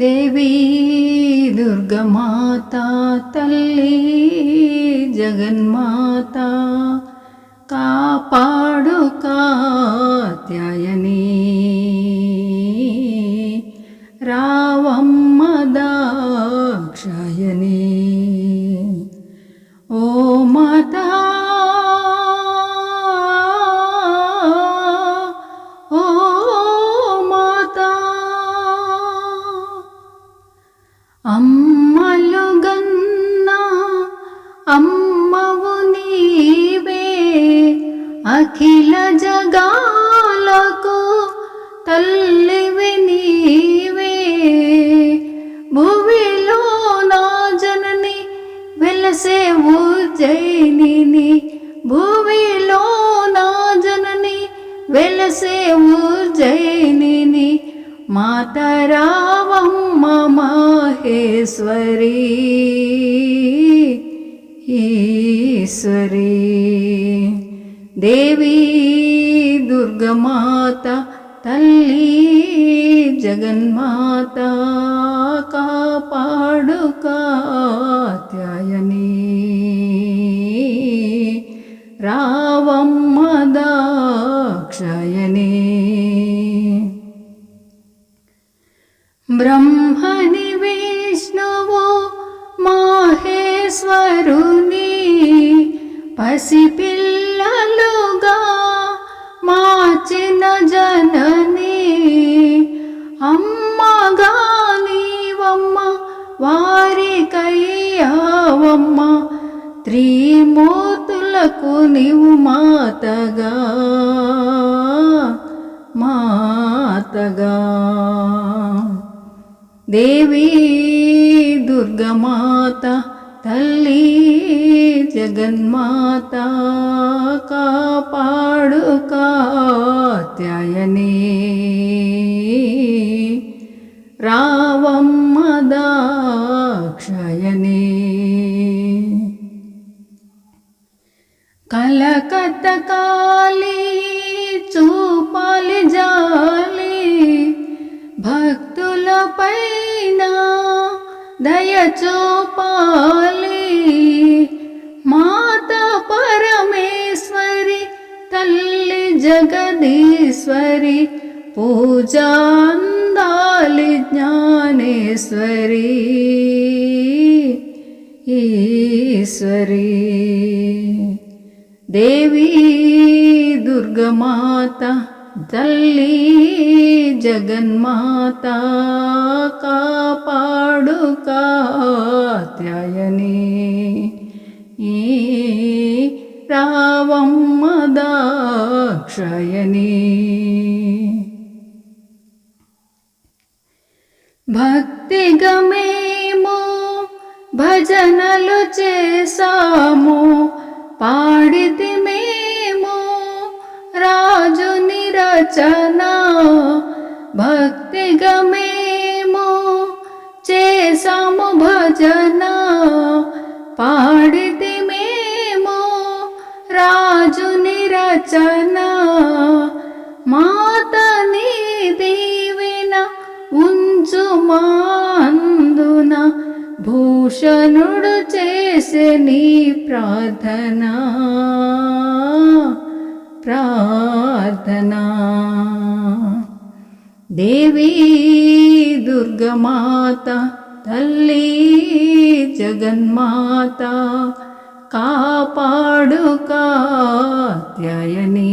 देवी दुर्गमाता तल्ली जगन्माता कापा అమ్మవు నీవే అఖిల జగాలకు తల్లివి నీవే. భువిలో నా జనని వెలసేవు జైనిని భువిలో నా జనని వెలసేవు జైనిని మాతరావమ్మ మహేశ్వరీ. ఈశ్వరి దేవీ దుర్గమాత తల్లి జగన్మాత కాపాడు కాత్యాయని. రావమ్మ దాక్షాయని. బ్రహ్మ పసిపిల్లలుగా మాచిన జనని. అమ్మగా నీవమ్మ వారికయ్యావమ్మ. త్రిమూర్తులకు నీవు మాతగా మాతగా. దేవీ దుర్గమాత తల్లి జగన్మాత కాపాడు కాత్యాయని. రావమ్మ దాక్షాయని. కలకత్త కాలి చూపాలి జాలి భక్తుల పైన దయ చూపాలి. పూజాందాలి జ్ఞానేశ్వరి ఈశ్వరి. దేవి దుర్గమాత తల్లి జగన్మాత కాపాడు కాత్యాయని. ఈ రావమ్మ దాక్షాయని. భక్తి గమేమో భజనలు చేసాము పాడితి మేము రాజుని రచన. భక్తి గమేమో చేసాము భజన పాడితి మేము రాజుని రచన. మా భూషణుడు చేసే నీ ప్రార్థన ప్రార్థన. దేవి దుర్గమాత తల్లి జగన్మాత కాపాడు కాత్యాయని